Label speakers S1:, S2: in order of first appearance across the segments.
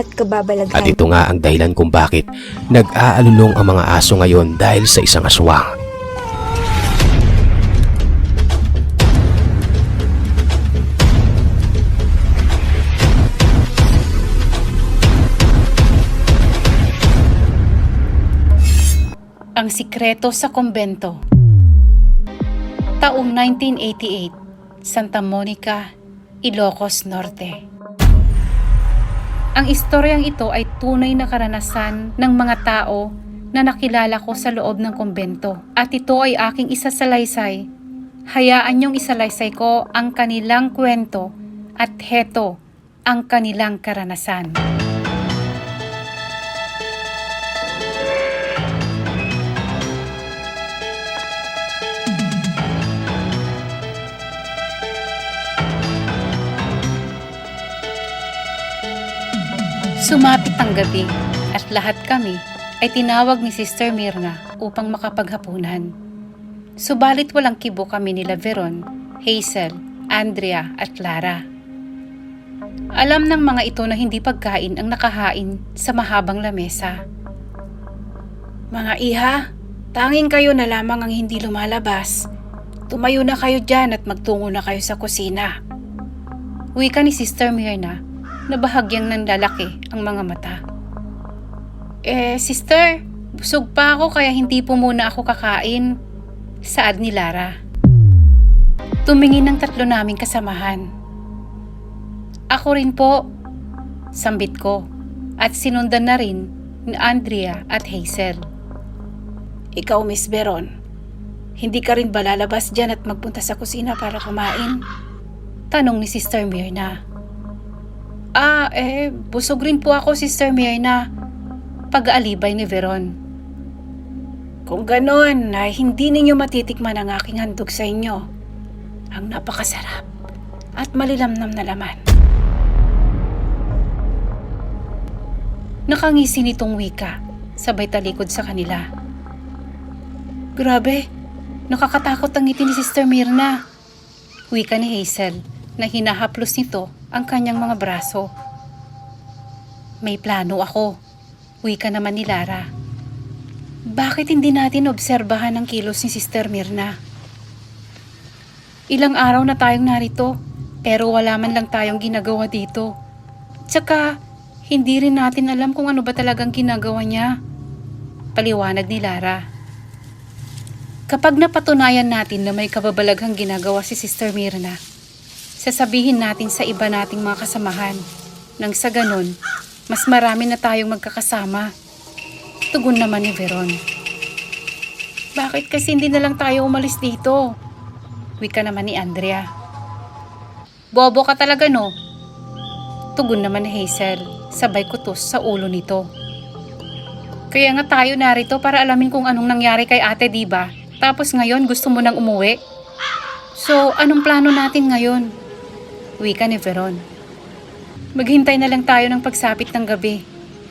S1: at kababalaghan.
S2: At ito nga ang dahilan kung bakit nag-aalulong ang mga aso ngayon dahil sa isang aswang.
S3: Ang Sikreto sa Kumbento Taong 1988, Santa Monica, Ilocos Norte Ang istoryang ito ay tunay na karanasan ng mga tao na nakilala ko sa loob ng kumbento at ito ay aking isasalaysay. Hayaan niyong isalaysay ko ang kanilang kwento at heto ang kanilang karanasan. Sumapit ang gabi at lahat kami ay tinawag ni Sister Mirna upang makapaghapunan. Subalit walang kibo kami nila Veron, Hazel, Andrea at Clara. Alam ng mga ito na hindi pagkain ang nakahain sa mahabang lamesa. Mga iha, tanging kayo na lamang ang hindi lumalabas. Tumayo na kayo dyan at magtungo na kayo sa kusina. Wika ni Sister Mirna na bahagyang nanlalaki ang mga mata. Eh, sister, busog pa ako kaya hindi po muna ako kakain. Saad ni Lara. Tumingin ng tatlo naming kasamahan. Ako rin po, sambit ko, at sinundan na rin ni Andrea at Hazel. Ikaw, Miss Veron, hindi ka rin ba lalabas dyan at magpunta sa kusina para kumain? Tanong ni Sister Mirna. Ah, eh, busog rin po ako, Sister Mirna. Pag-aalibay ni Veron. Kung ganon, ay hindi ninyo matitikman ang aking handog sa inyo. Ang napakasarap at malilamnam na laman. Nakangisi nitong wika, sabay talikod sa kanila. Grabe, nakakatakot ang ngiti ni Sister Mirna. Wika ni Hazel na hinahaplos nito ang kanyang mga braso. May plano ako. Wika naman ni Lara. Bakit hindi natin obserbahan ang kilos ni Sister Mirna? Ilang araw na tayong narito, pero wala man lang tayong ginagawa dito. Tsaka, hindi rin natin alam kung ano ba talagang ginagawa niya. Paliwanag ni Lara. Kapag napatunayan natin na may kababalaghang ginagawa si Sister Mirna, sasabihin natin sa iba nating mga kasamahan. Nang sa ganon, mas marami na tayong magkakasama. Tugon naman ni Veron. Bakit kasi hindi na lang tayo umalis dito? Wika naman ni Andrea. Bobo ka talaga no? Tugon naman ni Hazel, sabay kutos sa ulo nito. Kaya nga tayo narito para alamin kung anong nangyari kay ate, di ba? Tapos ngayon gusto mo nang umuwi? So, anong plano natin ngayon? Wika ni Veron. Maghintay na lang tayo ng pagsapit ng gabi.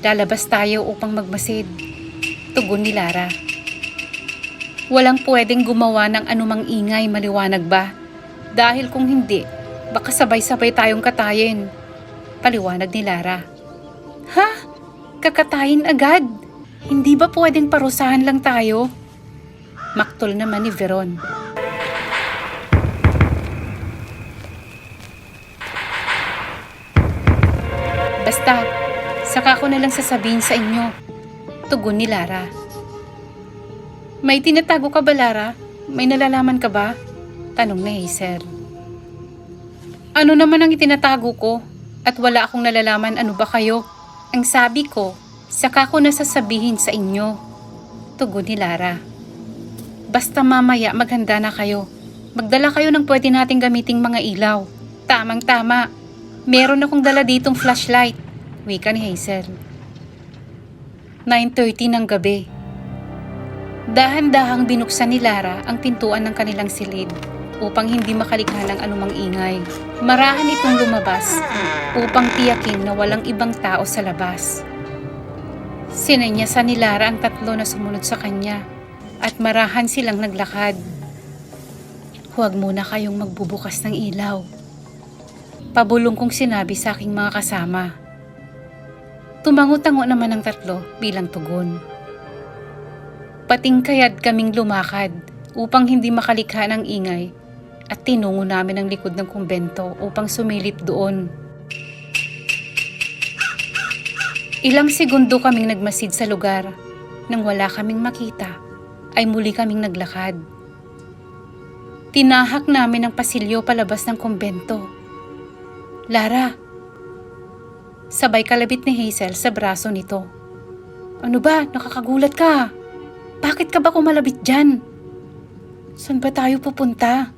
S3: Lalabas tayo upang magmasid. Tugon ni Lara. Walang pwedeng gumawa ng anumang ingay maliwanag ba? Dahil kung hindi, baka sabay-sabay tayong katayin. Paliwanag ni Lara. Ha? Kakatayin agad? Hindi ba pwedeng parusahan lang tayo? Maktol naman ni Veron. Basta, saka ko na lang sasabihin sa inyo. Tugon ni Lara. May tinatago ka ba, Lara? May nalalaman ka ba? Tanong ni Hazel. Ano naman ang itinatago ko? At wala akong nalalaman ano ba kayo? Ang sabi ko, saka ko na sasabihin sa inyo. Tugon ni Lara. Basta mamaya maghanda na kayo. Magdala kayo ng pwede nating gamiting mga ilaw. Tamang tama. Meron akong dala ditong flashlight. Wika ni Hazel. 9.30 ng gabi. Dahan-dahang binuksan ni Lara ang pintuan ng kanilang silid upang hindi makalikha ng anumang ingay. Marahan itong lumabas upang tiyakin na walang ibang tao sa labas. Sinanyasan ni Lara ang tatlo na sumunod sa kanya at marahan silang naglakad. Huwag muna kayong magbubukas ng ilaw. Pabulong kong sinabi sa aking mga kasama. Tumango-tango naman ang tatlo bilang tugon. Patingkayad kaming lumakad upang hindi makalikha ng ingay at tinungo namin ang likod ng kumbento upang sumilip doon. Ilang segundo kaming nagmasid sa lugar. Nang wala kaming makita, ay muli kaming naglakad. Tinahak namin ang pasilyo palabas ng kumbento. Lara, sabay kalabit ni Hazel sa braso nito. Ano ba? Nakakagulat ka. Bakit ka ba kumalabit dyan? Saan ba tayo pupunta?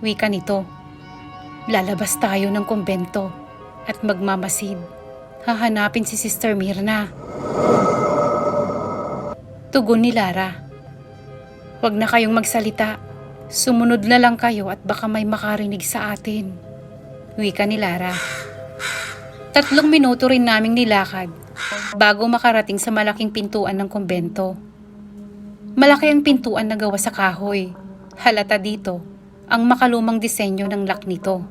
S3: Wika nito. Lalabas tayo ng kumbento at magmamasid. Hahanapin si Sister Mirna. Tugon ni Lara. Huwag na kayong magsalita. Sumunod na lang kayo at baka may makarinig sa atin. Wika ni Lara. Tatlong minuto rin naming nilakad bago makarating sa malaking pintuan ng kumbento. Malaki ang pintuan na gawa sa kahoy. Halata dito ang makalumang disenyo ng lock nito.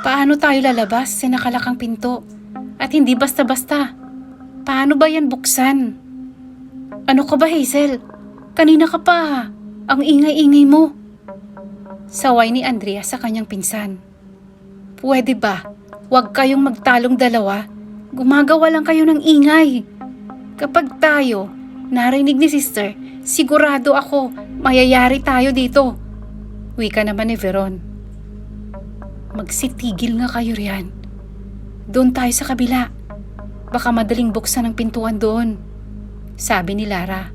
S3: Paano tayo lalabas sa nakalakang pinto? At hindi basta-basta. Paano ba yan buksan? Ano ka ba Hazel? Kanina ka pa. Ang ingay-ingay mo. Saway ni Andrea sa kanyang pinsan. Pwede ba? Huwag kayong magtalong dalawa. Gumagawa lang kayo ng ingay. Kapag tayo, narinig ni sister, sigurado ako, mayayari tayo dito. Wika naman ni Veron. Magsitigil nga kayo riyan. Doon tayo sa kabila. Baka madaling buksan ang pintuan doon. Sabi ni Lara.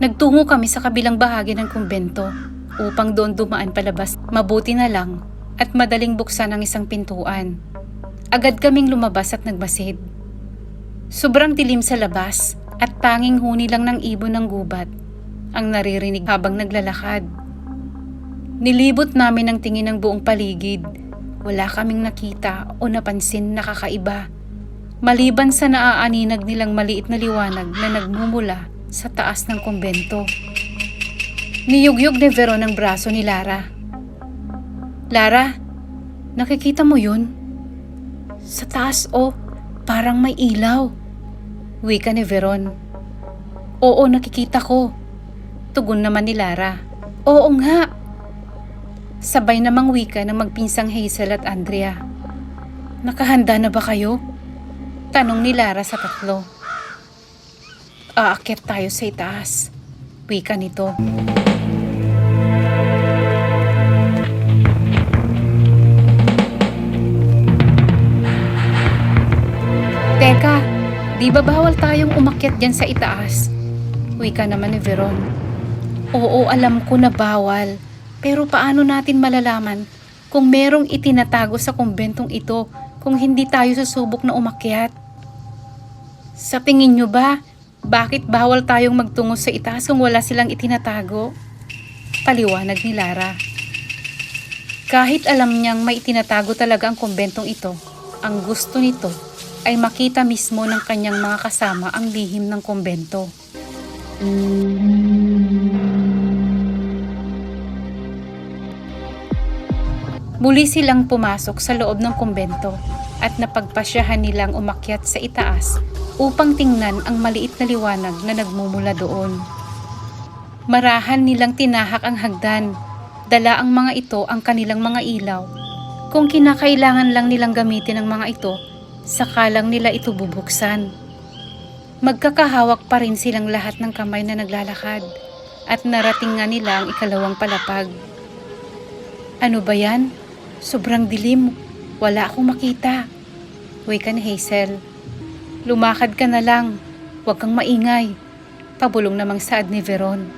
S3: Nagtungo kami sa kabilang bahagi ng kumbento upang doon dumaan palabas. Mabuti na lang at madaling buksan ang isang pintuan. Agad kaming lumabas at nagmasid. Sobrang dilim sa labas at tanging huni lang ng ibon ng gubat ang naririnig habang naglalakad. Nilibot namin ang tingin ng buong paligid. Wala kaming nakita o napansin na kakaiba. Maliban sa naaaninag nilang maliit na liwanag na nagmumula sa taas ng kumbento. Niyugyug ni Veron ang braso ni Lara. Lara, nakikita mo yun? Sa taas oh, parang may ilaw. Wika ni Veron. Oo, nakikita ko. Tugon naman ni Lara. Oo nga. Sabay namang wika ng magpinsang Hazel at Andrea. Nakahanda na ba kayo? Tanong ni Lara sa tatlo. Aakyat tayo sa itaas. Wika nito. Di ba bawal tayong umakyat dyan sa itaas? Wika naman ni Veron. Oo, alam ko na bawal. Pero paano natin malalaman kung merong itinatago sa kumbentong ito kung hindi tayo susubok na umakyat? Sa tingin nyo ba, bakit bawal tayong magtungo sa itaas kung wala silang itinatago? Paliwanag ni Lara. Kahit alam niyang may itinatago talaga ang kumbentong ito, ang gusto nito ay makita mismo ng kanyang mga kasama ang lihim ng kumbento. Muli silang pumasok sa loob ng kumbento at napagpasyahan nilang umakyat sa itaas upang tingnan ang maliit na liwanag na nagmumula doon. Marahan nilang tinahak ang hagdan. Dala ang mga ito ang kanilang mga ilaw. Kung kinakailangan lang nilang gamitin ang mga ito, sakalang nila ito bubuksan. Magkakahawak pa rin silang lahat ng kamay na naglalakad at narating nga nila ang ikalawang palapag. Ano ba yan? Sobrang dilim. Wala akong makita. Wika ni Hazel. Lumakad ka na lang. Huwag kang maingay. Pabulong namang saad ni Veron.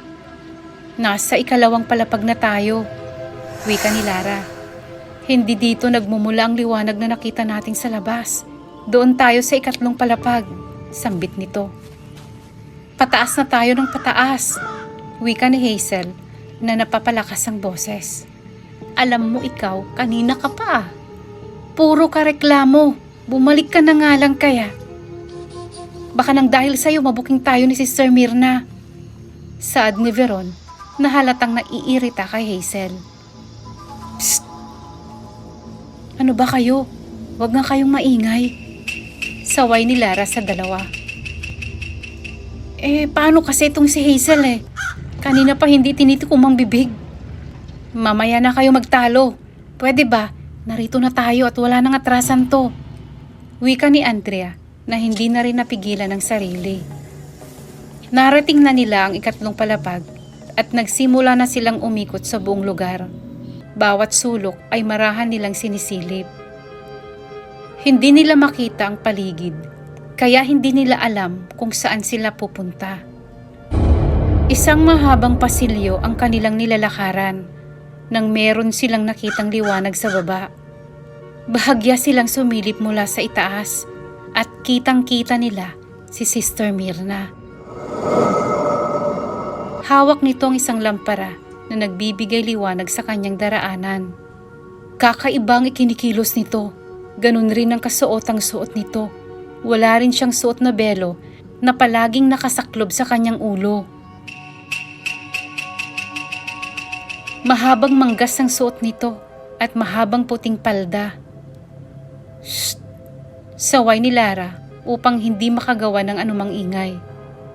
S3: Nasa ikalawang palapag na tayo. Wika ni Lara. Hindi dito nagmumula ang liwanag na nakita natin sa labas. Doon tayo sa ikatlong palapag. Sambit nito. Pataas na tayo ng pataas. Wika ni Hazel na napapalakas ang boses. Alam mo ikaw, kanina ka pa. Puro ka reklamo. Bumalik ka na nga lang kaya. Baka nang dahil sa'yo mabuking tayo ni Sister Mirna. Saad ni Veron na halatang naiirita kay Hazel. Psst! Ano ba kayo? Huwag nga kayong maingay. Saway ni Lara sa dalawa. Eh, paano kasi itong si Hazel eh? Kanina pa hindi tinitikom ang bibig. Mamaya na kayo magtalo. Pwede ba? Narito na tayo at wala nang atrasan to. Wika ni Andrea na hindi na rin napigilan ng sarili. Narating na nila ang ikatlong palapag at nagsimula na silang umikot sa buong lugar. Bawat sulok ay marahan nilang sinisilip. Hindi nila makita ang paligid, kaya hindi nila alam kung saan sila pupunta. Isang mahabang pasilyo ang kanilang nilalakaran nang meron silang nakitang liwanag sa baba. Bahagya silang sumilip mula sa itaas at kitang-kita nila si Sister Mirna. Hawak nito ang isang lampara na nagbibigay liwanag sa kanyang daraanan. Kakaibang ikinikilos nito. Ganun rin ang kasuotang suot nito. Wala rin siyang suot na belo na palaging nakasaklob sa kanyang ulo. Mahabang manggas ang suot nito at mahabang puting palda. Shh! Saway ni Lara upang hindi makagawa ng anumang ingay.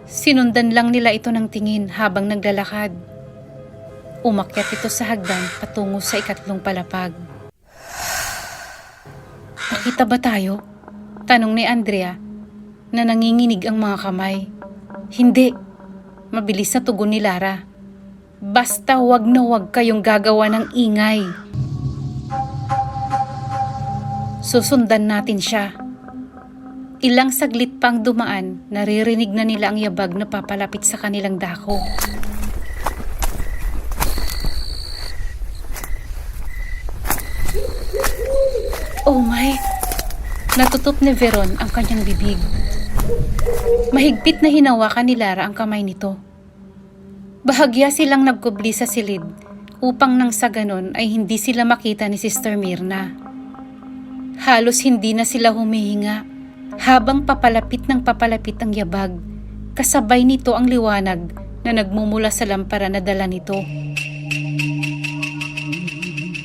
S3: Sinundan lang nila ito ng tingin habang naglalakad. Umakyat ito sa hagdan patungo sa ikatlong palapag. Nakita ba tayo? Tanong ni Andrea na nanginginig ang mga kamay. Hindi. Mabilis na tugon ni Lara. Basta wag na wag kayong gagawa ng ingay. Susundan natin siya. Ilang saglit pang dumaan, naririnig na nila ang yabag na papalapit sa kanilang dako. Oh my! Natutup ni Veron ang kanyang bibig. Mahigpit na hinawakan ni Lara ang kamay nito. Bahagya silang nagkubli sa silid upang nang sa ganon ay hindi sila makita ni Sister Mirna. Halos hindi na sila humihinga habang papalapit ng papalapit ang yabag. Kasabay nito ang liwanag na nagmumula sa lampara na dala nito.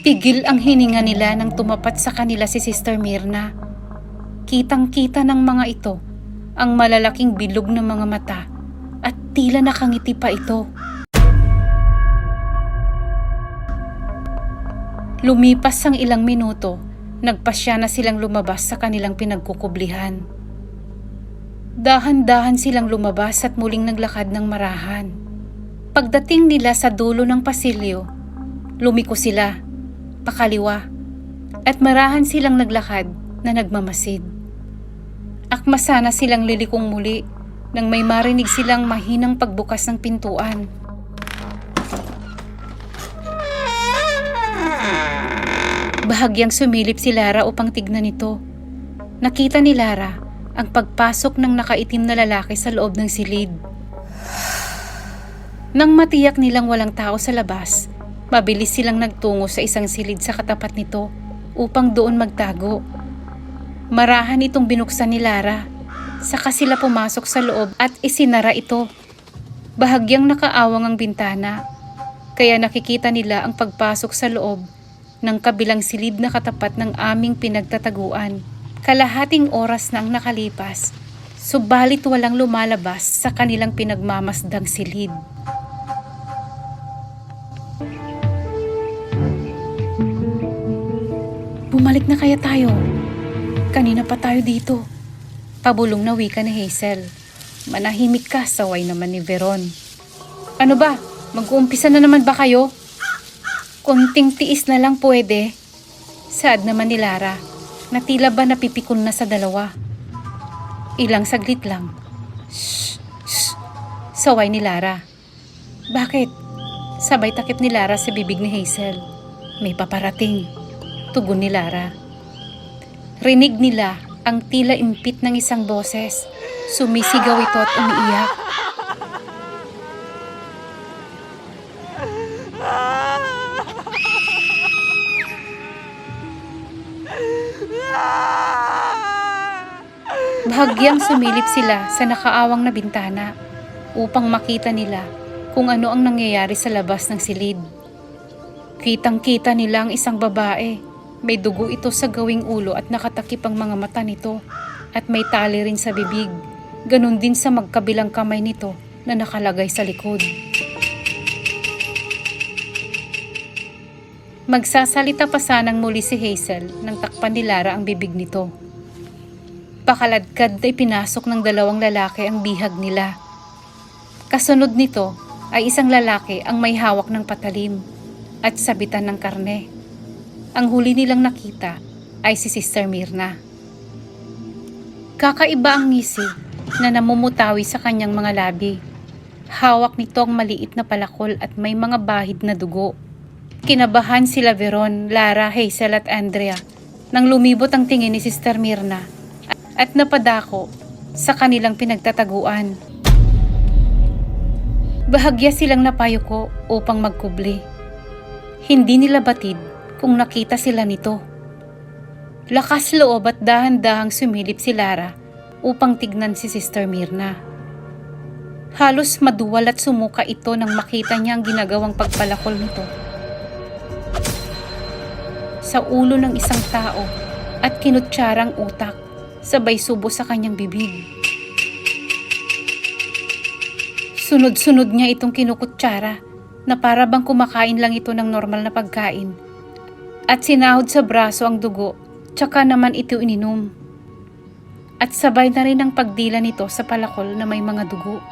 S3: Tigil ang hininga nila nang tumapat sa kanila si Sister Mirna. Kitang-kita ng mga ito ang malalaking bilog ng mga mata at tila nakangiti pa ito. Lumipas ang ilang minuto, nagpasya na silang lumabas sa kanilang pinagkukublihan. Dahan-dahan silang lumabas at muling naglakad ng marahan. Pagdating nila sa dulo ng pasilyo, lumiko sila, pakaliwa, at marahan silang naglakad na nagmamasid. Akma sana silang lilikong muli nang may marinig silang mahinang pagbukas ng pintuan. Bahagyang sumilip si Lara upang tignan ito. Nakita ni Lara ang pagpasok ng nakaitim na lalaki sa loob ng silid. Nang matiyak nilang walang tao sa labas, mabilis silang nagtungo sa isang silid sa katapat nito upang doon magtago. Marahan itong binuksan ni Lara. Saka sila pumasok sa loob at isinara ito. Bahagyang nakaawang ang bintana, kaya nakikita nila ang pagpasok sa loob ng kabilang silid na katapat ng aming pinagtataguan. Kalahating oras na ang nakalipas, subalit walang lumalabas sa kanilang pinagmamasdang silid. Bumalik na kaya tayo? Kanina pa tayo dito. Pabulong na wika ni Hazel. Manahimik ka, saway naman ni Veron. Ano ba? Mag-uumpisa na naman ba kayo? Konting tiis na lang pwede. Sad naman ni Lara na tila ba napipikon na sa dalawa. Ilang saglit lang. Shh, shh, saway ni Lara. Bakit? Sabay takip ni Lara sa bibig ni Hazel. May paparating. Tugon ni Lara. Rinig nila ang tila impit ng isang boses. Sumisigaw ito at umiiyak. Bahagyang sumilip sila sa nakaawang na bintana upang makita nila kung ano ang nangyayari sa labas ng silid. Kitang-kita nila ang isang babae. May dugo ito sa gawing ulo at nakatakip ang mga mata nito at may tali rin sa bibig. Ganon din sa magkabilang kamay nito na nakalagay sa likod. Magsasalita pa sanang muli si Hazel nang takpan ni Lara ang bibig nito. Pakaladkad ay pinasok ng dalawang lalaki ang bihag nila. Kasunod nito ay isang lalaki ang may hawak ng patalim at sabitan ng karne. Ang huli nilang nakita ay si Sister Mirna. Kakaiba ang ngisi na namumutawi sa kanyang mga labi. Hawak nito ang maliit na palakol at may mga bahid na dugo. Kinabahan sila Veron, Lara, Hazel at Andrea nang lumibot ang tingin ni Sister Mirna at napadako sa kanilang pinagtataguan. Bahagya silang napayuko upang magkubli. Hindi nila batid kung nakita sila nito. Lakas loob at dahan-dahang sumilip si Lara upang tignan si Sister Mirna. Halos maduwal at sumuka ito nang makita niya ang ginagawang pagpalakol nito. Sa ulo ng isang tao at kinutsarang utak sabay subo sa kanyang bibig. Sunod-sunod niya itong kinukutsara na para bang kumakain lang ito ng normal na pagkain. At sinahod sa braso ang dugo, tsaka naman ito ininom. At sabay na rin ang pagdila nito sa palakol na may mga dugo.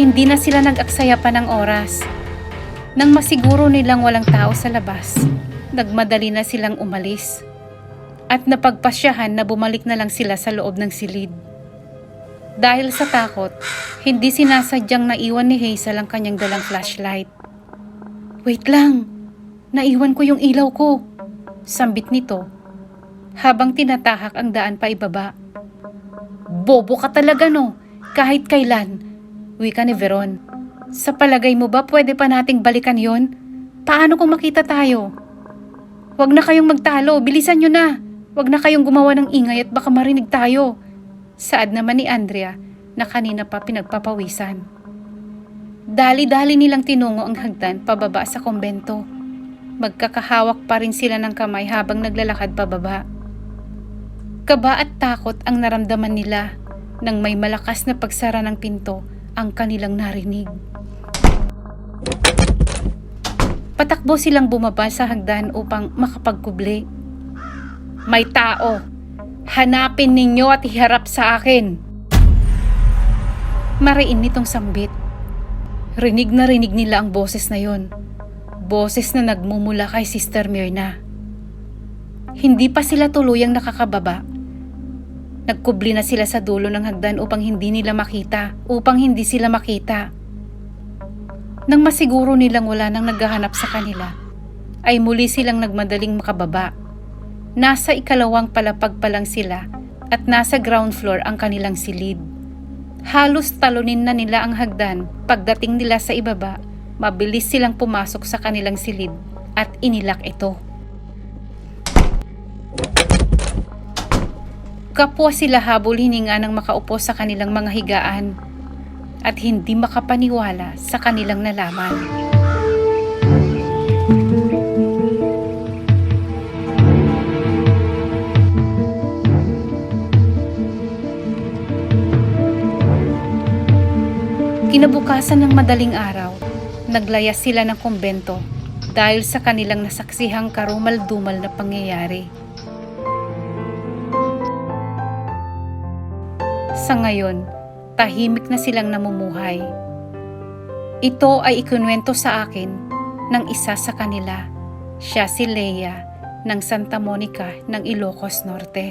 S3: Hindi na sila nag-aksaya pa ng oras. Nang masiguro nilang walang tao sa labas, nagmadali na silang umalis. At napagpasyahan na bumalik na lang sila sa loob ng silid. Dahil sa takot, hindi sinasadyang naiwan ni Hazel ang kanyang dalang flashlight. Wait lang, naiwan ko yung ilaw ko. Sambit nito, habang tinatahak ang daan pa ibaba. Bobo ka talaga no, kahit kailan. Wika ni Veron. Sa palagay mo ba pwede pa nating balikan yon? Paano kung makita tayo? Huwag na kayong magtalo, bilisan nyo na. Huwag na kayong gumawa ng ingay at baka marinig tayo. Saad naman ni Andrea na kanina pa pinagpapawisan. Dali-dali nilang tinungo ang hagdan pababa sa kumbento. Magkakahawak pa rin sila ng kamay habang naglalakad pababa. Kaba at takot ang naramdaman nila nang may malakas na pagsara ng pinto ang kanilang narinig. Patakbo silang bumaba sa hagdan upang makapagkubli. May tao! Hanapin ninyo at iharap sa akin! Mariin nitong sambit. Rinig na rinig nila ang boses na yon. Boses na nagmumula kay Sister Mirna. Hindi pa sila tuluyang nakakababa. Nagkubli na sila sa dulo ng hagdan upang hindi nila makita, upang hindi sila makita. Nang masiguro nilang wala nang naghahanap sa kanila, ay muli silang nagmadaling makababa. Nasa ikalawang palapag pa lang sila at nasa ground floor ang kanilang silid. Halos talunin na nila ang hagdan pagdating nila sa ibaba, mabilis silang pumasok sa kanilang silid at inilak ito. Kapwa sila habol hininga ng makaupo sa kanilang mga higaan at hindi makapaniwala sa kanilang nalaman. Kinabukasan ng madaling araw, naglayas sila ng kumbento dahil sa kanilang nasaksihang karumal-dumal na pangyayari. Sa ngayon, tahimik na silang namumuhay. Ito ay ikunwento sa akin ng isa sa kanila. Siya si Leia ng Santa Monica ng Ilocos Norte.